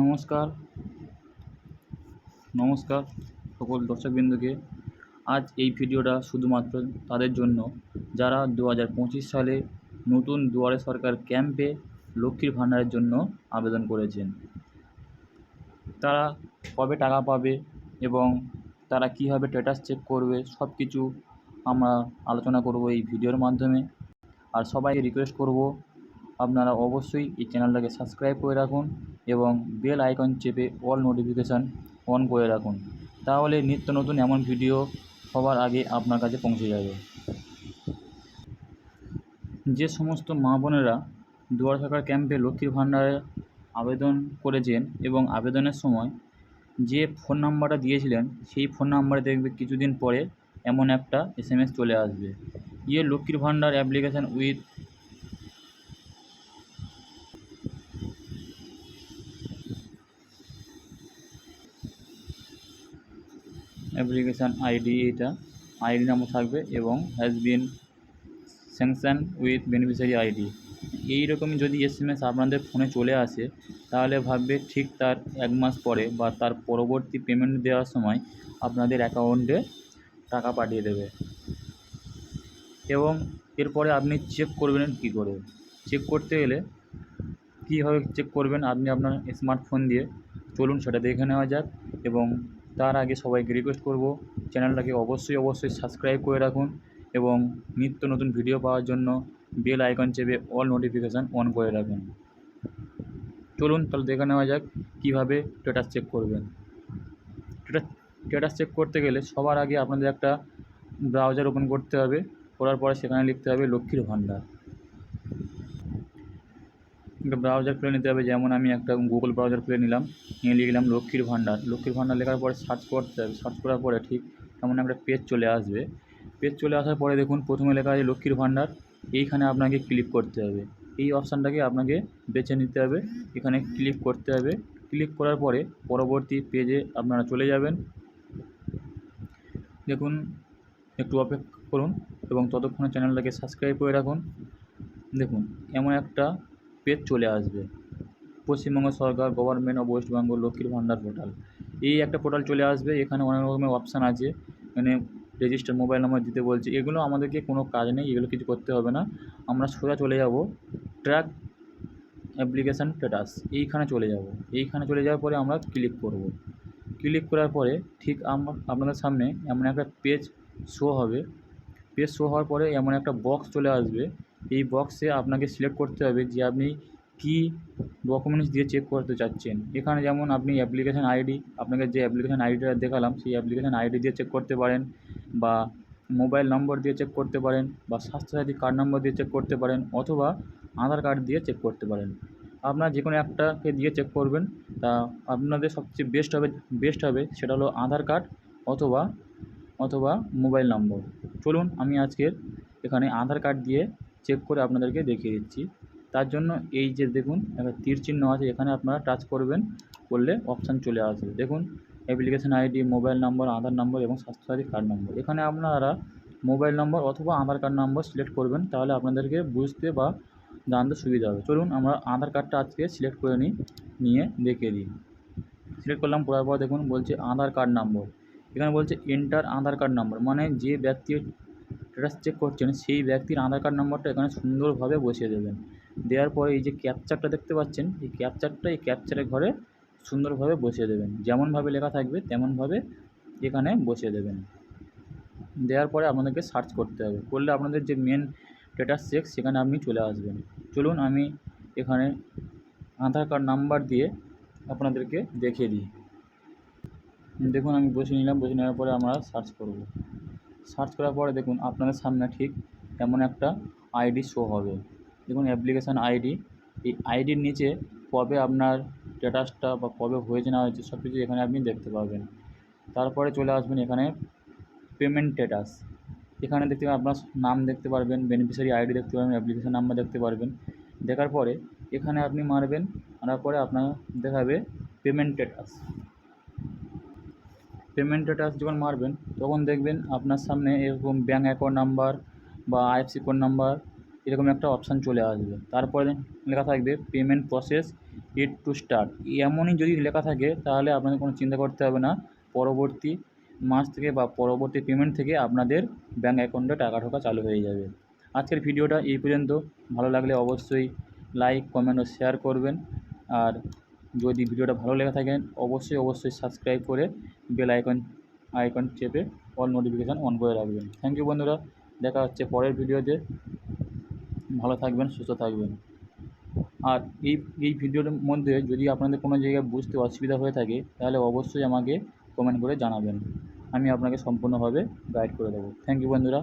নমস্কার। নমস্কার সকল দর্শকবৃন্দকে। আজ এই ভিডিওটা শুধুমাত্র তাদের জন্য। যারা দু হাজার পঁচিশ সালে নতুন দুয়ারে সরকার ক্যাম্পে লক্ষ্মীর ভাণ্ডারের জন্য আবেদন করেছেন, তারা কবে টাকা পাবে এবং তারা কীভাবে স্ট্যাটাস চেক করবে সব কিছু আমরা আলোচনা করব এই ভিডিওর মাধ্যমে। আর সবাইকে রিকোয়েস্ট করব আপনারা অবশ্যই এই চ্যানেলটাকে সাবস্ক্রাইব করে রাখুন এবং বেল আইকন চেপে অল নোটিফিকেশান অন করে রাখুন। তাহলে নিত্য নতুন এমন ভিডিও সবার আগে আপনার কাছে পৌঁছে যাবে। যে সমস্ত মা বোনেরা দুয়ার সরকার ক্যাম্পে লক্ষ্মীর ভাণ্ডারে আবেদন করেছেন এবং আবেদনের সময় যে ফোন নাম্বারটা দিয়েছিলেন, সেই ফোন নাম্বারে দেখবে কিছুদিন পরে এমন একটা এস চলে আসবে। ইয়ে লক্ষ্মীর ভাণ্ডার অ্যাপ্লিকেশান উইথ অ্যাপ্লিকেশান আইডি এটা। আইডি নাম্বার থাকবে এবং has been sanction with beneficiary ID. এই রকমই যদি এস এম এস আপনাদের ফোনে চলে আসে, তাহলে ভাববে ঠিক তার এক মাস পরে বা তার পরবর্তী পেমেন্ট দেওয়ার সময় আপনাদের অ্যাকাউন্টে টাকা পাঠিয়ে দেবে। এবং এরপরে আপনি চেক করবেন কী করে। চেক করতে গেলে কীভাবে চেক করবেন? আপনি আপনার স্মার্টফোন দিয়ে চলুন সেটা দেখে নেওয়া যাক এবং তার আগে সবাইকে রিকোয়েস্ট করব চ্যানেলটাকে অবশ্যই অবশ্যই সাবস্ক্রাইব করে রাখুন এবং নিত্য নতুন ভিডিও পাওয়ার জন্য বেল আইকন চেপে অল নোটিফিকেশান অন করে রাখুন। চলুন, তাহলে দেখে নেওয়া যাক কীভাবে স্ট্যাটাস চেক করবেন। স্ট্যাটাস চেক করতে গেলে সবার আগে আপনাদের একটা ব্রাউজার ওপেন করতে হবে, করার পরে সেখানে লিখতে হবে লক্ষ্মীর ভাণ্ডার। একটা ব্রাউজার খুলে নিতে হবে, যেমন আমি একটা গুগল ব্রাউজার খুলে নিলাম, নিয়ে লিখলাম লক্ষ্মীর ভাণ্ডার লক্ষ্মীর ভাণ্ডার লেখার পরে সার্চ করতে হবে। সার্চ করার পরে ঠিক এমন একটা পেজ চলে আসবে। পেজ চলে আসার পরে দেখুন, প্রথমে লেখা আছে লক্ষ্মীর ভাণ্ডার এইখানে আপনাকে ক্লিক করতে হবে। এই অপশানটাকে আপনাকে বেছে নিতে হবে। এখানে ক্লিক করতে হবে। ক্লিক করার পরে পরবর্তী পেজে আপনারা চলে যাবেন। দেখুন, একটু অপেক্ষা করুন এবং ততক্ষণে চ্যানেলটাকে সাবস্ক্রাইব করে রাখুন। দেখুন, এমন একটা পেজ চলে আসবে। পশ্চিমবঙ্গ সরকার গভর্নমেন্ট অফ ওয়েস্ট বেঙ্গল লক্ষ্মীর ভাণ্ডার পোর্টাল এই একটা পোর্টাল চলে আসবে, এখানে অনেক রকমের অপশান আছে। এখানে রেজিস্টার মোবাইল নাম্বার দিতে বলছে। এগুলো আমাদেরকে কোনো কাজ নেই, এগুলো কিছু করতে হবে না। আমরা সোজা চলে যাব ট্র্যাক অ্যাপ্লিকেশান স্ট্যাটাস এইখানে চলে যাব। এইখানে চলে যাওয়ার পরে আমরা ক্লিক করব। ক্লিক করার পরে ঠিক আমার আপনাদের সামনে এমন একটা পেজ শো হবে। পেজ শো হওয়ার পরে এমন একটা বক্স চলে আসবে। এই বক্সে আপনাকে সিলেক্ট করতে হবে যে আপনি কী ডকুমেন্টস দিয়ে চেক করতে চাচ্ছেন। এখানে যেমন আপনি অ্যাপ্লিকেশান আইডি আপনাকে যে অ্যাপ্লিকেশান আইডিটা দেখালাম, সেই অ্যাপ্লিকেশান আইডি দিয়ে চেক করতে পারেন বা মোবাইল নম্বর দিয়ে চেক করতে পারেন বা স্বাস্থ্যসাথী কার্ড নম্বর দিয়ে চেক করতে পারেন অথবা আধার কার্ড দিয়ে চেক করতে পারেন। আপনার যে কোনো একটাকে দিয়ে চেক করবেন, তা আপনাদের সবচেয়ে বেস্ট হবে বেস্ট হবে সেটা হলো আধার কার্ড অথবা অথবা মোবাইল নম্বর চলুন আমি আজকের এখানে আধার কার্ড দিয়ে চেক করে আপনাদেরকে দেখিয়ে দিচ্ছি। তার জন্য এই যে দেখুন, একটা তীর চিহ্ন আছে, এখানে আপনারা টাচ করবেন, করলে অপশান চলে আসবে। দেখুন application ID mobile number Aadhaar number এবং স্বাস্থ্যসাথী কার্ড নম্বর এখানে আপনারা মোবাইল নম্বর অথবা আধার কার্ড নম্বর সিলেক্ট করবেন, তাহলে আপনাদেরকে বুঝতে বা জানতে সুবিধা হবে। চলুন, আমরা আধার কার্ডটা আজকে সিলেক্ট করে নিই, নিয়ে দেখিয়ে দিই। সিলেক্ট করলাম, করার পর দেখুন, বলছে আধার কার্ড নম্বর এখানে বলছে এন্টার আধার কার্ড নম্বর মানে যে ব্যক্তির স্ট্যাটাস চেক করছেন, সেই ব্যক্তির আধার কার্ড নম্বরটা এখানে সুন্দরভাবে বসিয়ে দেবেন। দেওয়ার পরে এই যে ক্যাপচারটা দেখতে পাচ্ছেন, এই ক্যাপচারটা এই ক্যাপচারের ঘরে সুন্দরভাবে বসিয়ে দেবেন। যেমনভাবে লেখা থাকবে, তেমনভাবে এখানে বসিয়ে দেবেন। দেওয়ার পরে আপনাদেরকে সার্চ করতে হবে। করলে আপনাদের যে মেন স্ট্যাটাস চেক সেখানে আপনি চলে আসবেন। চলুন আমি এখানে আধার কার্ড নাম্বার দিয়ে আপনাদেরকে দেখিয়ে দিই। দেখুন আমি বসে নিলাম বসে নেওয়ার পরে আমরা সার্চ করব। সার্চ করার পরে দেখুন আপনাদের সামনে ঠিক এমন একটা আইডি শো হবে। দেখুন অ্যাপ্লিকেশান আইডি, এই আইডির নিচে কবে আপনার স্ট্যাটাসটা বা কবে হয়েছে না হয়েছে সব কিছু এখানে আপনি দেখতে পাবেন তারপরে চলে আসবেন এখানে পেমেন্ট স্ট্যাটাস। এখানে দেখতে পাবেন আপনার নাম দেখতে পারবেন, বেনিফিশিয়ারি আইডি দেখতে পারবেন, অ্যাপ্লিকেশান নাম্বার দেখতে পারবেন। দেখার পরে এখানে আপনি মারবেন, মারার পরে আপনার দেখাবে পেমেন্ট স্ট্যাটাস। পেমেন্ট স্ট্যাটাস যখন মারবেন, তখন দেখবেন আপনার সামনে এরকম ব্যাঙ্ক অ্যাকাউন্ট নাম্বার বা আইএফসি কোড নাম্বার এরকম একটা অপশান চলে আসবে। তারপরে লেখা থাকবে payment process yet to start এমনই যদি লেখা থাকে, তাহলে আপনাদের কোনো চিন্তা করতে হবে না। পরবর্তী মাস থেকে বা পরবর্তী পেমেন্ট থেকে আপনাদের ব্যাঙ্ক অ্যাকাউন্টে টাকা ঢোকা চালু হয়ে যাবে। আজকের ভিডিওটা এই পর্যন্ত। ভালো লাগলে অবশ্যই লাইক কমেন্ট ও শেয়ার করবেন। আর যদি ভিডিওটা ভালো লেগে থাকেন অবশ্যই অবশ্যই সাবস্ক্রাইব করে বেল আইকন আইকন চেপে অল নোটিফিকেশান অন করে রাখবেন। থ্যাংক ইউ বন্ধুরা, দেখা হচ্ছে পরের ভিডিওতে। ভালো থাকবেন, সুস্থ থাকবেন। আর এই এই ভিডিওর মধ্যে যদি আপনাদের কোনো জায়গায় বুঝতে অসুবিধা হয়ে থাকে, তাহলে অবশ্যই আমাকে কমেন্ট করে জানাবেন। আমি আপনাকে সম্পূর্ণভাবে গাইড করে দেবো। থ্যাংক ইউ বন্ধুরা।